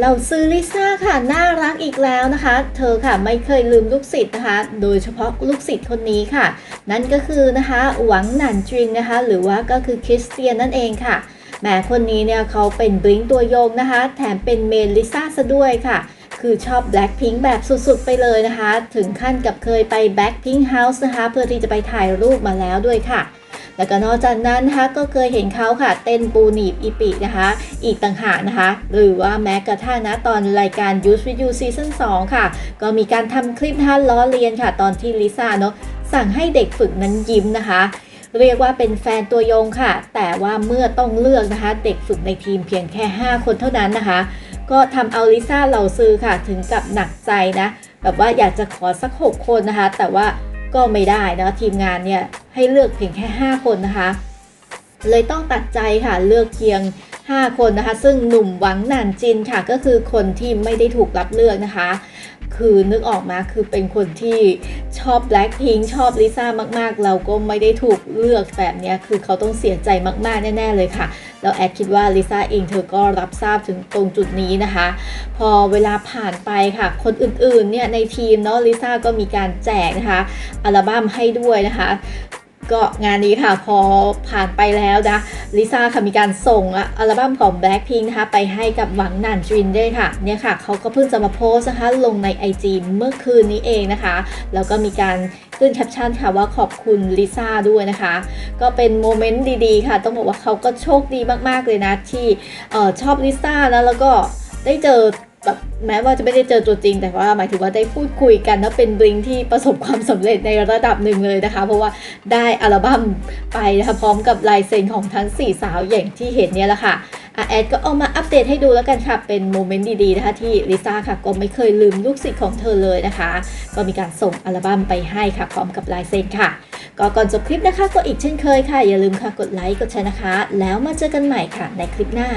เราซื้อลิซ่าค่ะน่ารักอีกแล้วนะคะ เธอค่ะไม่เคยลืมลูกศิษย์นะคะ โดยเฉพาะลูกศิษย์คนนี้ค่ะ นั่นก็คือนะคะหวังหนันจริงนะคะ หรือว่าก็คือคริสเตียนนั่นเองค่ะแหมคนนี้เนี่ยเขาเป็นบลิงตัวยงนะคะ แถมเป็นเมนลิซ่าซะด้วยค่ะ คือชอบ Blackpink แบบสุดๆ ไปเลยนะคะ ถึงขั้นกับเคยไป Blackpink House นะคะ เพื่อที่จะไปถ่ายรูปมาแล้วด้วยค่ะ แล้วก็นอกจากนั้นนะคะก็เคยเห็นเขาค่ะ เต้นปูหนีบอีปีนะคะ อีกต่างหากนะคะ หรือว่าแม้กระทั่งนะตอนรายการ Use With You Season 2 ค่ะ ก็มีการทำคลิปนะคะล้อเลียนค่ะ ตอนที่ลิซ่าเนาะสั่งให้เด็กฝึกนั้นยิ้มนะคะเรียกว่าเป็นแฟนตัวยงค่ะ แต่ว่าเมื่อต้องเลือกนะคะ เด็กฝึกในทีมเพียงแค่ 5 คนเท่านั้นนะคะ ก็ทำเอาลิซ่าเหล่าซื้อค่ะ ถึงกับหนักใจนะ แบบว่าอยากจะขอสัก 6 คนนะคะ แต่ว่าก็ไม่ได้นะทีมงานเนี่ย ให้เลือกเพียงแค่ 5 คนนะคะ เลยต้องตัดใจค่ะเลือกเพียง 5 คนนะคะ ซึ่งหนุ่มหวังหนานจินค่ะ ก็คือคนที่ไม่ได้ถูกรับเลือกนะคะ คือนึกออกมาคือเป็นคนที่ชอบ Blackpink ชอบลิซ่ามากๆ เราก็ไม่ได้ถูกเลือกแบบเนี้ยคือเขาต้องเสียใจมากๆ แน่ ๆ เลยค่ะแล้วแอดคิดว่าลิซ่าเองเธอก็รับทราบถึงตรงจุดนี้นะคะ พอเวลาผ่านไปค่ะ คนอื่นๆเนี่ยในทีมเนาะลิซ่าก็มีการแจกนะคะ อัลบั้มให้ด้วยนะคะ ก็งานนี้ค่ะพอผ่านไปแล้วนะลิซ่าค่ะมีการส่งอัลบั้มของ Blackpink นะคะไปให้กับหวังหนานจินด้วยค่ะเนี่ยค่ะเขาก็เพิ่งจะมาโพสนะคะลงใน IG เมื่อคืนนี้เองนะคะแล้วก็มีการขึ้นแคปชั่นค่ะว่าขอบคุณลิซ่าด้วยนะคะ ก็เป็นโมเมนต์ดีๆ ค่ะ ต้องบอกว่าเขาก็โชคดีมากๆเลยนะที่ออชอบลิซ่านะแล้วก็ได้เจอ แบบแม้ว่าจะไม่ได้เจอตัวจริง แต่ว่าหมายถึงว่าได้พูดคุยกันแล้วเป็นบลิงที่ประสบความสำเร็จในระดับหนึ่งเลยนะคะ เพราะว่าได้อัลบั้มไปนะคะพร้อมกับลายเซ็นของทั้ง 4 สาวอย่างที่เห็นเนี่ยแหละค่ะอะแอดก็เอามาอัปเดตให้ดูแล้วกันค่ะ เป็นโมเมนต์ดีๆนะคะที่ลิซ่าค่ะก็ไม่เคยลืมลูกศิษย์ของเธอเลยนะคะ ก็มีการส่งอัลบั้มไปให้ค่ะพร้อมกับลายเซ็นค่ะ ก็ก่อนจบคลิปนะคะ ก็อีกเช่นเคยค่ะ อย่าลืมค่ะกดไลค์กดแชร์นะคะ แล้วมาเจอกันใหม่ค่ะในคลิปหน้า